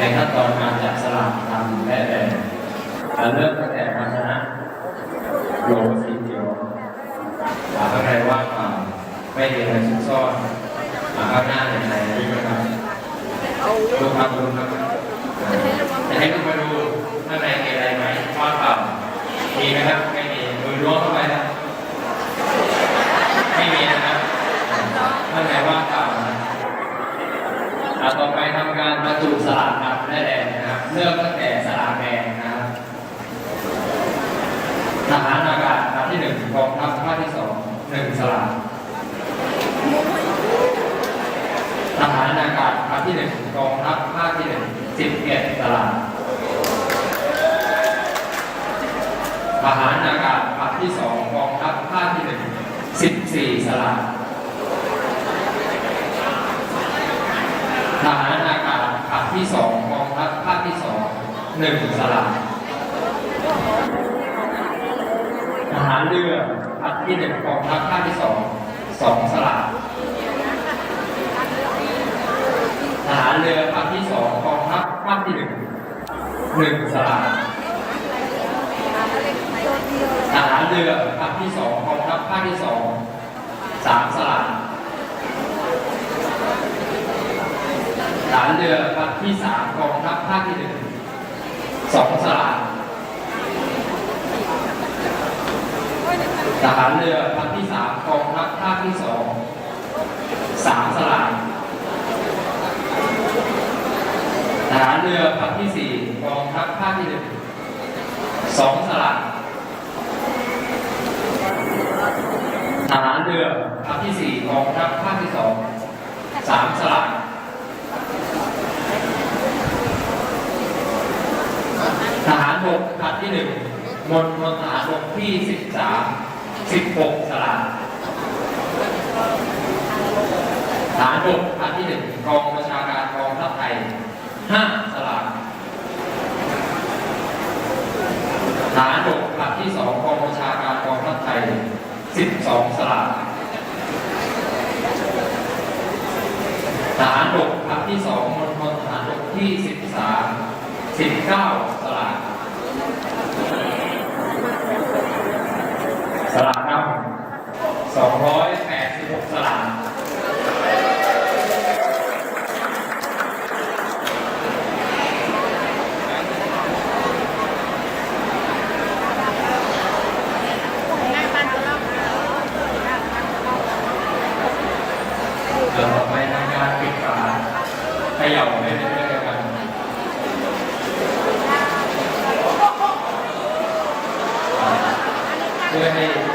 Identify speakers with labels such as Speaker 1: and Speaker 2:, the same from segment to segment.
Speaker 1: ในขั้นตอนการจับสลากทำและแบ่เริ่มตั้งแต่ภาชนะโหลสีเขียวอ่าข้างในว่างเปล่าไม่มีอะไรซุกซ่อนอ่าข้างหน้าในในนี้นะครับดูครับดูครับจะให้คุณมาดูข้างในมีอะไรไหมว่างเปล่ามีไหมครับไม่มีมือล้วงเข้าไปนะไม่มีนะครับข้างในว่างเปล่า ต่อไปทำการบรรจุสลากดำและแดงนะครับเริ่มตั้งแต่สลากแดงนะครับทหารอากาศภาคที่หนึ่งกองทัพภาคที่สองหนึ่งสลากทหารอากาศภาคที่หนึ่งกองทัพภาคที่หนึ่งสิบเอ็ดสลากทหารอากาศภาคที่สองกองทัพภาคที่หนึ่งสิบสี่สลาก ทหารอากาศขับที่สองกองทัพภาคที่สองหนึ่งสลับทหารเรือขับที่หนึ่งกองทัพภาคที่สองสองสลับกทหารเรือภาคที่สองกองทัพภาคที่หนึ่งหนึ่งสลากทหารเรือภาคที่สองกองทัพภาคที่สองสามสลาก ฐานเรือภาคที่สาม กองทัพภาคที่หนึ่งสองสลากทหารเรือภาคที่สามกองทัพภาคที่สองสามสลากทหารเรือภาคที่สี่กองทัพภาคที่หนึ่งสองสลากทหารเรือภาคที่สี่กองทัพภาคที่สองสามสลาก ทหารบกผลัดที่หนึ่งมณฑลทหารบกที่สิบสามสิบหกสลาทหารบกผลัดที่หนึ่งกองประชาการกองทัพไทยห้าสลาทหารบกผลัดที่สองกองประชาการกองทัพไทยสิบสองสลาทหารบกผลัดที่สองมณฑลทหารบกที่สิบสามสิบเก้า อกไม่น้ำยาปิดฝาเขย่าไปเรื่อยๆกัน
Speaker 2: เพื่อให้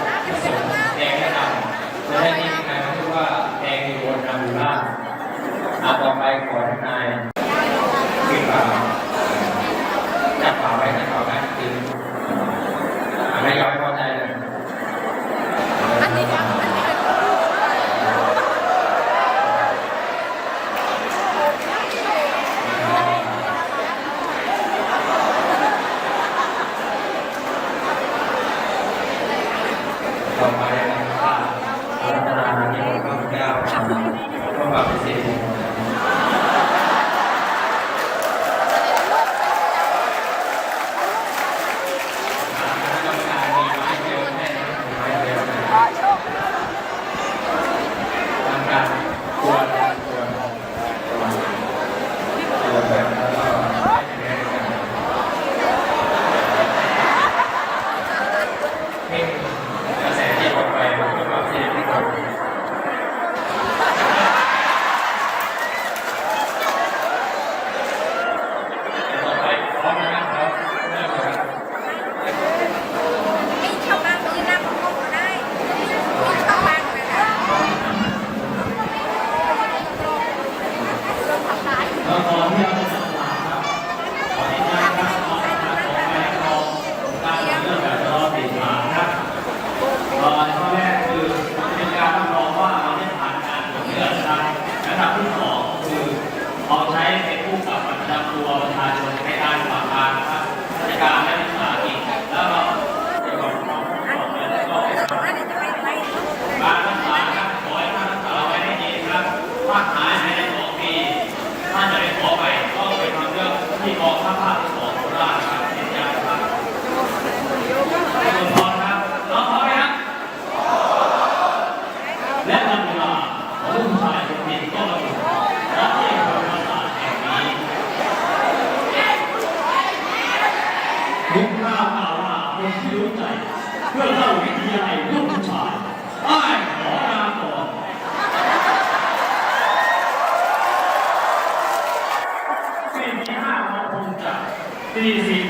Speaker 2: พื่อเล่าวิทยาลัยลูกผู้ชายอ้ายขอลาก่อนสี่สี่ห้ามาคงจะสี่สี่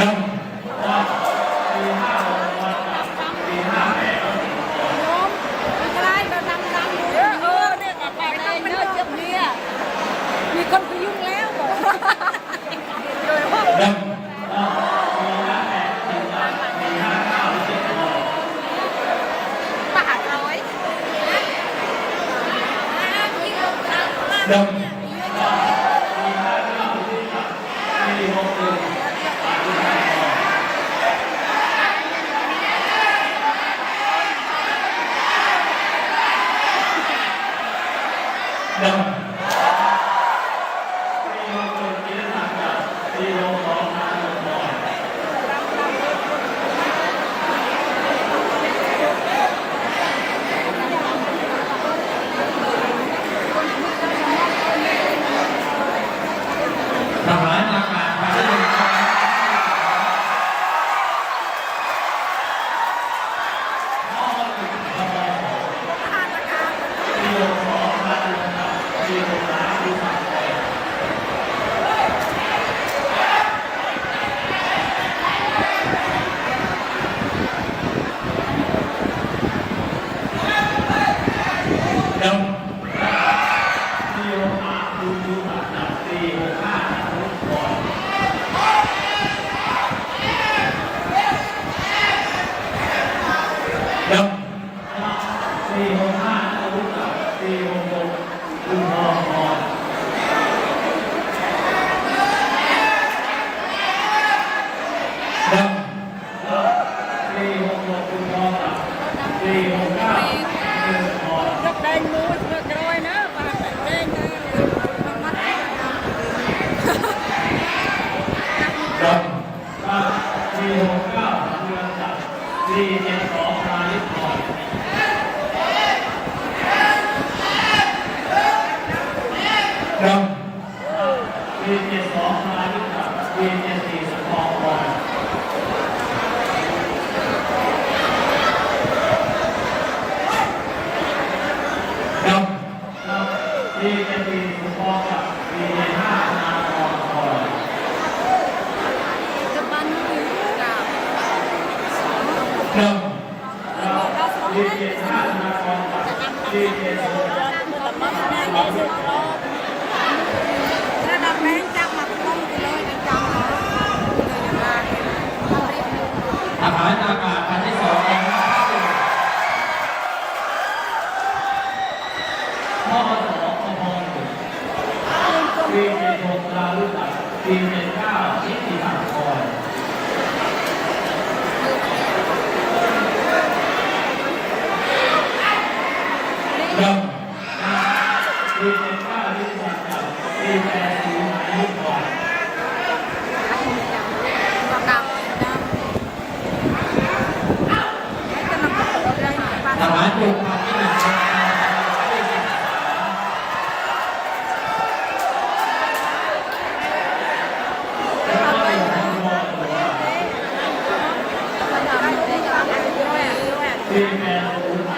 Speaker 2: 감사합니다. Yeah. Amen. Thank you. า
Speaker 3: ลุตัดทีมเป็นเก้า
Speaker 1: นิ
Speaker 3: ติสากรยัง Amen.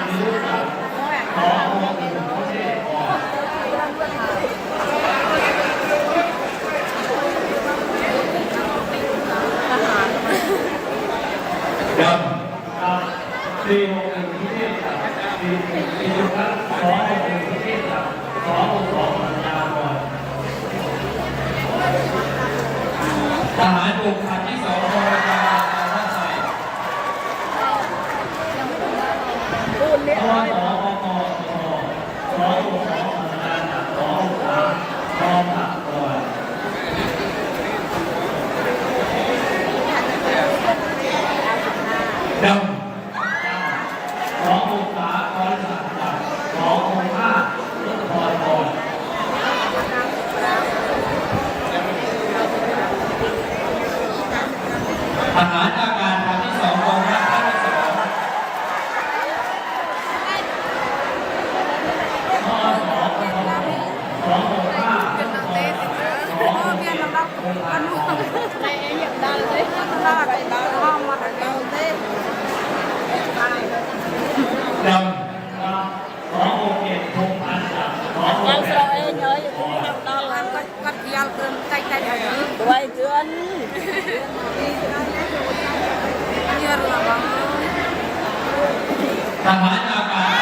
Speaker 3: đồng có một kiện thùng ăn có một
Speaker 2: kiện em nhớ cũng học đâu làm quạt quạt giao cơm tay tay ở quay chân nhớ là bằng ta hỏi là cả?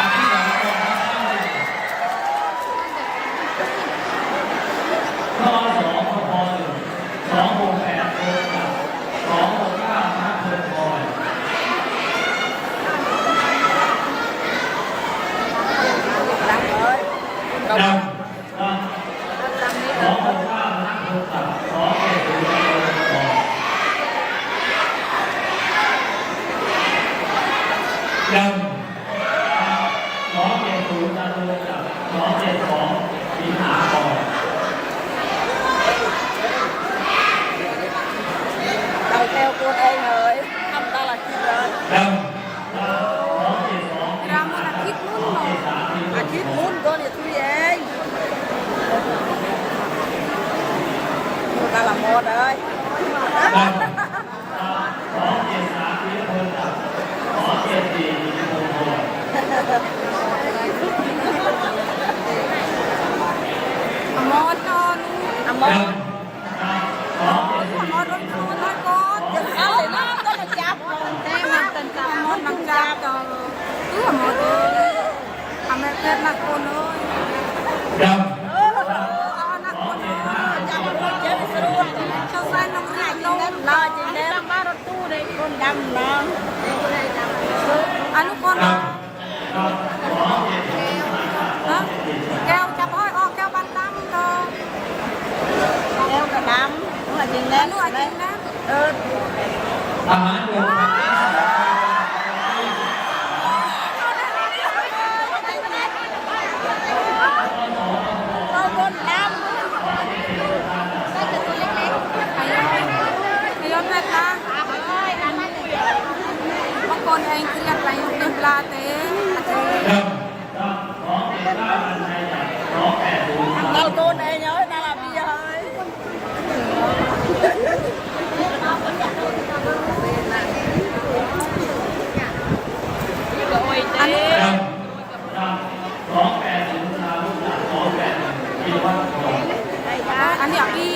Speaker 2: ต้น
Speaker 3: เนี่ย
Speaker 2: ทุเรีย
Speaker 3: น
Speaker 2: ตาละมอ
Speaker 3: ดเลยาน้ำ
Speaker 2: อะ
Speaker 3: ลู
Speaker 2: กคนฮะแก้วจับห้อย
Speaker 3: อ๋
Speaker 2: อ
Speaker 3: แก้
Speaker 2: วบัน
Speaker 3: ดำ
Speaker 2: เธ
Speaker 3: อแก้วกับน้ำหนูอาจริงแล้วหนูอาจริงนะเออ
Speaker 2: อาหาร
Speaker 3: รวมครั คนเองเครีย
Speaker 2: ดไปเก็บลาเต้
Speaker 3: เราโดนเองเยอะนะ
Speaker 2: พี่
Speaker 3: เฮ้ยอันนี้อันนี้อ่ะพี่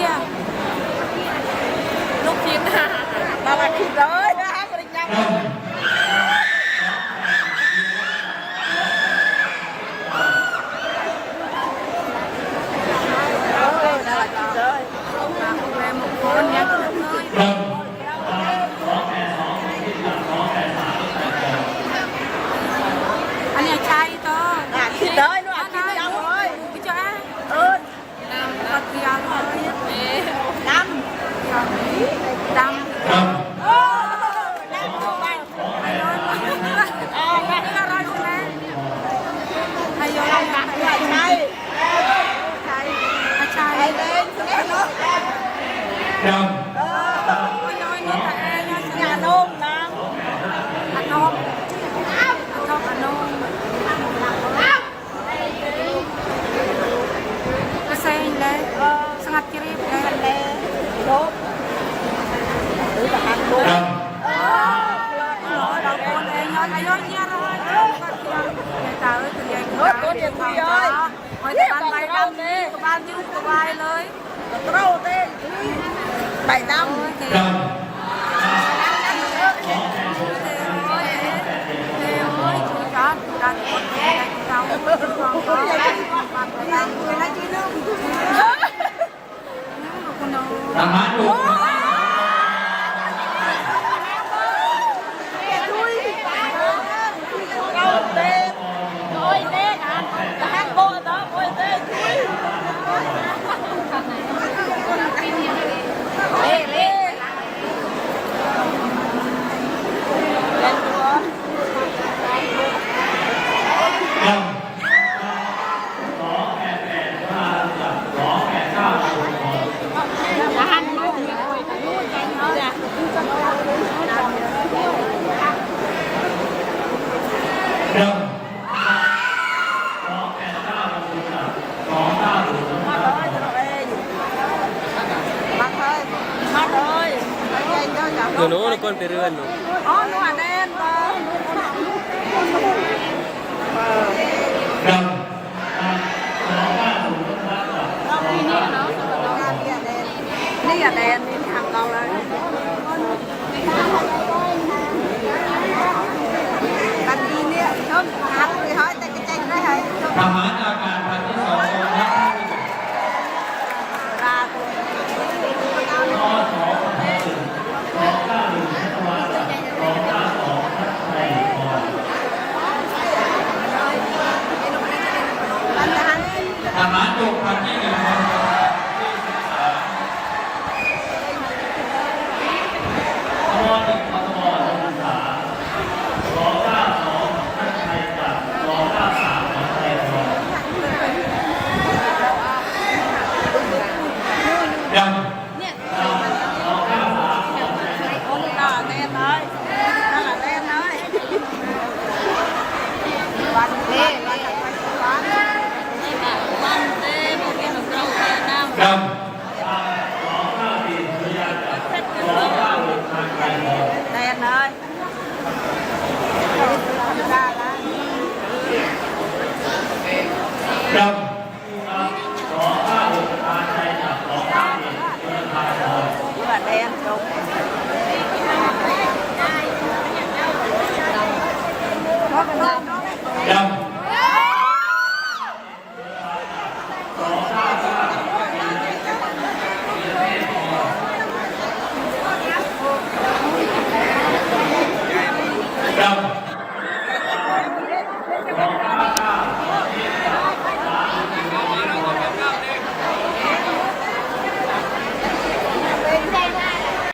Speaker 3: ลู
Speaker 2: ก
Speaker 1: ชิ้นน่ะ
Speaker 3: น่ารั
Speaker 2: กคิดแล้
Speaker 3: ว
Speaker 1: ជ្រាបណាលេលោកឬក៏ហាក់បុកដល់កូនឯងអត់អាយុញ៉ារហើយគាត់ខ្ញុំតើទៅនិយាយគាត់គាត់និយាយហើ
Speaker 2: យហើ
Speaker 3: យបានបាយដល់នេះក៏បានយូរក៏បាយលើយត្រូ
Speaker 2: វ
Speaker 1: ទេបាយដល់ Thank you. ธรรมะ
Speaker 2: ถู தெருவன்னு